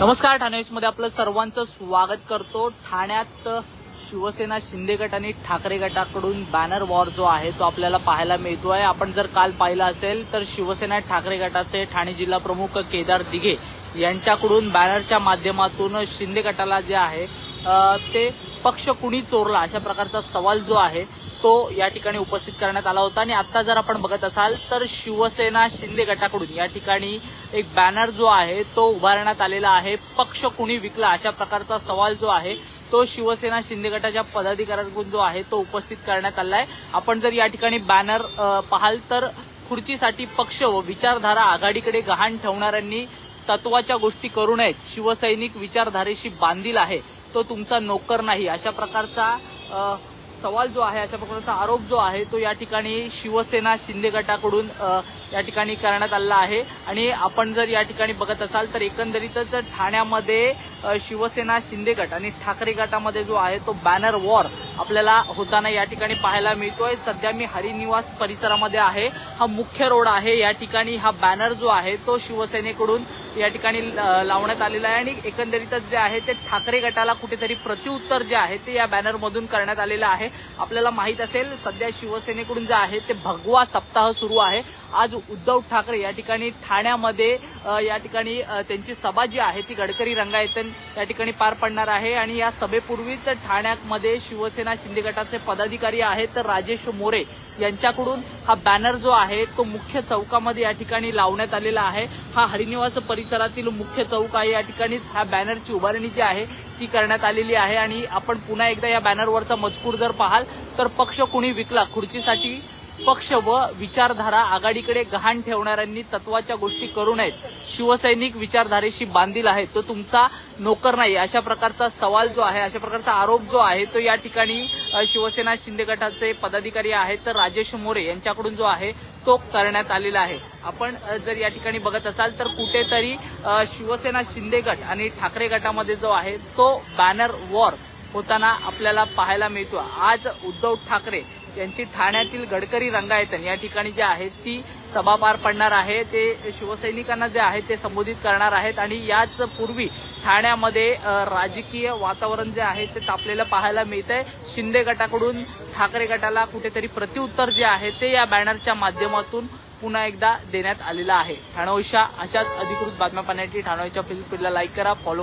नमस्कार ठाणे मध्ये आपलं सर्वांचं स्वागत करतो. ठाण्यात शिवसेना शिंदे गट आणि ठाकरे गटाकडून बॅनर वॉर जो आहे तो आपल्याला पाहायला मिळतो आहे आपण जर काल पाहिलं असेल तर शिवसेना ठाकरे गटाचे ठाणे जिल्हा प्रमुख केदार दिघे यांच्याकडून बॅनरच्या माध्यमातून शिंदे गटाला जे आहे ते पक्ष कुणी चोरला अशा प्रकारचा सवाल जो आहे तो या ठिकाणी उपस्थित करण्यात आला होता. आणि आता जर आपण बघत असाल तर शिवसेना शिंदे गटाकडून या ठिकाणी एक बॅनर जो आहे तो उभारण्यात आलेला आहे. पक्ष कुणी विकला अशा प्रकारचा सवाल जो आहे तो शिवसेना शिंदे गटाच्या पदाधिकाऱ्यांकडून जो आहे तो उपस्थित करण्यात आलाय. आपण जर या ठिकाणी बॅनर पाहाल तर खुर्चीसाठी पक्ष व विचारधारा आघाडीकडे गहाण ठेवणाऱ्यांनी तत्वाच्या गोष्टी करू नयेत. शिवसैनिक विचारधारेशी बांधील आहे तो तुमचा नोकर नाही. अशा प्रकारचा सवाल जो आहे अशा प्रकारचा आरोप जो आहे तो या ठिकाणी शिवसेना शिंदे गटाकडून या ठिकाणी करण्यात आलेला आहे. आणि आपण जर या ठिकाणी बघत असाल तर एकंदरीतच ठाण्यामध्ये शिवसेना शिंदे गट आणि ठाकरे गटामध्ये जो आहे तो बॅनर वॉर आपल्याला होताना या ठिकाणी पाहायला मिळतोय. सध्या मी हरिनिवास परिसरामध्ये आहे. हा मुख्य रोड आहे. या ठिकाणी हा बॅनर जो आहे तो शिवसेनेकडून या ठिकाणी लावण्यात आलेला आहे. आणि एकंदरीतच जे आहे ते ठाकरे गटाला कुठेतरी प्रत्युत्तर जे आहे ते या बॅनरमधून करण्यात आलेलं आहे. आपल्याला माहीत असेल सध्या शिवसेनेकडून जे आहे ते भगवा सप्ताह सुरू आहे. आज उद्धव ठाकरे या ठिकाणी ठाण्यामध्ये या ठिकाणी त्यांची सभा जी आहे ती गडकरी रंगायतन या ठिकाणी पार पडणार आहे. आणि या सभेपूर्वीच ठाण्यामध्ये शिवसेना शिंदे गटाचे पदाधिकारी आहेत तर राजेश मोरे यांच्याकडून हा बॅनर जो आहे तो मुख्य चौकामध्ये या ठिकाणी लावण्यात आलेला आहे. हा हरिनिवास परिसरातील मुख्य चौक आहे. या ठिकाणीच ह्या बॅनरची उभारणी जी आहे ती करण्यात आलेली आहे. आणि आपण पुन्हा एकदा या बॅनरवरचा मजकूर जर पाहाल तर पक्ष कुणी विकला? खुर्चीसाठी पक्ष व विचारधारा आघाडीकडे गहाण ठेवणाऱ्यांनी तत्वाच्या गोष्टी करू नयेत. शिवसैनिक विचारधारेशी बांधील आहे तो तुमचा नोकर नाही. अशा प्रकारचा सवाल जो आहे अशा प्रकारचा आरोप जो आहे तो या ठिकाणी शिवसेना शिंदे गटाचे पदाधिकारी आहेत तर राजेश मोरे यांच्याकडून जो आहे तो करण्यात आलेला आहे. आपण जर या ठिकाणी बघत असाल तर कुठेतरी शिवसेना शिंदे गट आणि ठाकरे गटामध्ये जो आहे तो बॅनर वॉर होताना आपल्याला पाहायला मिळतो. आज उद्धव ठाकरे यांची ठाण्यातील गडकरी रंगायतन या ठिकाणी जे आहे ती सभा पार पडणार आहे. ते शिवसैनिकांना जे आहे ते संबोधित करणार आहेत आणि याच पूर्वी ठाण्यामध्ये राजकीय वातावरण जे आहे ते तापलेलं पाहायला मिळत आहे शिंदे गटाकडून ठाकरे गटाला कुठेतरी प्रत्युत्तर जे आहे ते या बॅनरच्या माध्यमातून पुन्हा एकदा देण्यात आलेलं आहे. ठाणोशा अशाच अधिकृत बातम्या पाहण्यासाठी ठाणोच्या फिल्म लाईक करा फॉलो